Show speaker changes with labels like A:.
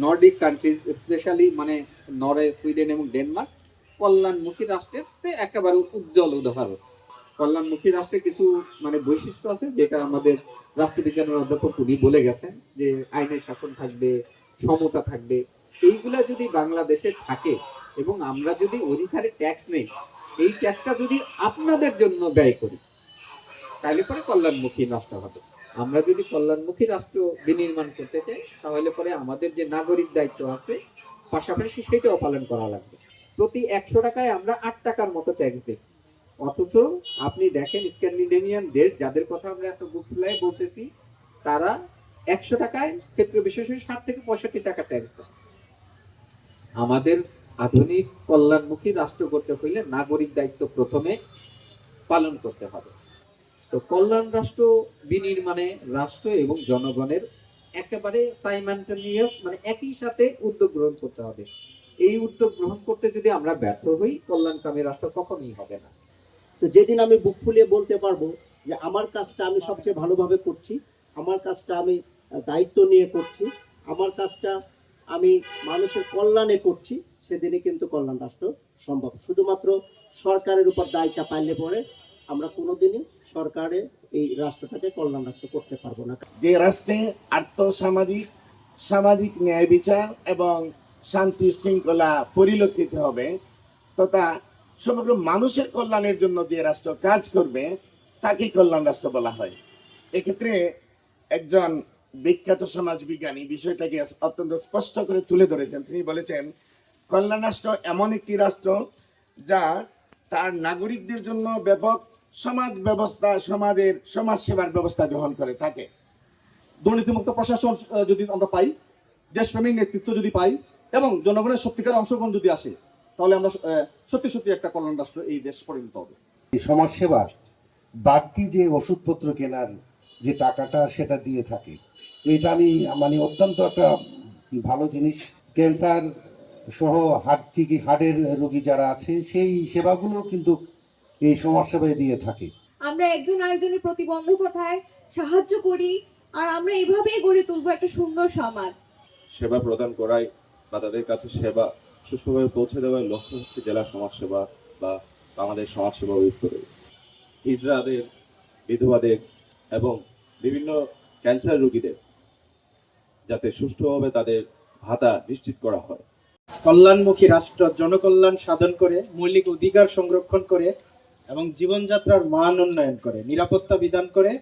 A: Nordic countries specially মানে Norway Sweden এবং Denmark কল্যাণমুখী রাষ্ট্রের সে একেবারে উজ্জ্বল উদাহরণ। কল্যাণমুখী রাষ্ট্রে কিছু মানে বৈশিষ্ট্য আছে, যেটা আমাদের রাষ্ট্রবিজ্ঞানের অধ্যাপক উনি বলে গেছেন, যে আইনের শাসন থাকবে, সমতা থাকবে। এইগুলা যদি বাংলাদেশে থাকে, এবং আমরা যদি অধিকারে ট্যাক্স নেই, এই ট্যাক্সটা যদি আপনাদের জন্য ব্যয় করি তাহলে পরে কল্যাণমুখী রাষ্ট্র হবে। আমরা যদি কল্যাণমুখী রাষ্ট্র বিনির্মাণ করতে চাই, তাহলে পরে আমাদের যে নাগরিক দায়িত্ব আছে, পাশাপাশি সেটাও পালন করা লাগবে। প্রতি একশো টাকায় আমরা আট টাকার মতো ট্যাক্স দিই। অথচ আপনি দেখেন স্ক্যান্ডিনেভিয়ান দেশ, যাদের কথা আমরা এত ফুলাই বলতেছি, তারা একশো টাকায় ক্ষেত্র বিশেষ ষাট থেকে পঁয়ষট্টি টাকা ট্যাক্স দেয়। আমাদের আধুনিক কল্যাণমুখী রাষ্ট্র করতে হইলে নাগরিক দায়িত্ব প্রথমে পালন করতে হবে। তো কল্যাণ রাষ্ট্র বিনির্মাণে রাষ্ট্র এবং জনগণের একেবারে সাইমান্টেনিয়াস মানে একই সাথে উদ্যোগ গ্রহণ করতে হবে। এই উদ্যোগ গ্রহণ করতে যদি আমরা ব্যর্থ হই, কল্যাণকামী রাষ্ট্র কখনোই হবে না।
B: তো যেদিন আমি বুক ফুলিয়ে বলতে পারব যে আমার কাজটা আমি সবচেয়ে ভালোভাবে করছি, আমার কাজটা আমি দায়িত্ব নিয়ে করছি, আমার কাজটা আমি মানুষের কল্যাণে করছি, সেদিনই কিন্তু কল্যাণ রাষ্ট্র সম্ভব। শুধুমাত্র সরকারের উপর দায় চাপাইলে পরে আমরা কোনোদিনই সরকারের এই রাষ্ট্রটাকে কল্যাণ রাষ্ট্র করতে পারব না।
C: যে রাষ্ট্রে আর্থসামাজিক, সামাজিক ন্যায় বিচার এবং শান্তি শৃঙ্খলা পরিলক্ষিত হবে তথা সমগ্র মানুষের কল্যাণের জন্য যে রাষ্ট্র কাজ করবে, তাকেই কল্যাণ রাষ্ট্র বলা হয়। এক্ষেত্রে একজন বিখ্যাত সমাজ বিজ্ঞানী বিষয়টাকে অত্যন্ত স্পষ্ট করে তুলে ধরেছেন। তিনি বলেছেন, কল্যাণ রাষ্ট্র এমন একটি রাষ্ট্র যা তার নাগরিকদের জন্য ব্যাপক সমাজ ব্যবস্থা, সমাজের সমাজ সেবার ব্যবস্থা গ্রহণ করে থাকে।
D: দুর্নীতিমুক্ত প্রশাসন যদি আমরা পাই, দেশপ্রেমিক নেতৃত্ব যদি পাই, এবং জনগণের সত্যিকার অংশগ্রহণ যদি আসে, তাহলে আমরা সত্যি সত্যি একটা কল্যাণ রাষ্ট্র এই দেশ পরিণত হবে।
E: এই সমাজসেবার বাড়তি যে ওষুধপত্র কেনার যে টাকাটা সেটা দিয়ে থাকে, এটা আমি মানে অত্যন্ত একটা ভালো জিনিস। ক্যান্সার সহ হার্ট হার্টের রোগী যারা আছে, সেই সেবাগুলো কিন্তু এই সমাজসেবায় দিয়ে থাকে।
F: আমরা একজন আরেকজনের প্রতিবন্ধকতায় সাহায্য করি আর আমরা এভাবেই গড়ে তুলবো একটা সুন্দর সমাজ।
G: সেবা প্রদান করাই বা তাদের কাছে সেবা সুষ্ঠুভাবে পৌঁছে দেওয়ার লক্ষ্য হচ্ছে জেলা সমাজসেবা বা আমাদের সমাজসেবা উত্তরে হিজড়াদের বিধবাদের এবং বিভিন্ন ক্যান্সার রোগীদের যাতে সুষ্ঠুভাবে তাদের ভাতা নিশ্চিত করা হয়।
H: কল্যাণমুখী রাষ্ট্র জনকল্যাণ সাধন করে মৌলিক অধিকার সংরক্ষণ করে এবং জীবনযাত্রার মান উন্নয়ন করে নিরাপত্তা বিধান করে।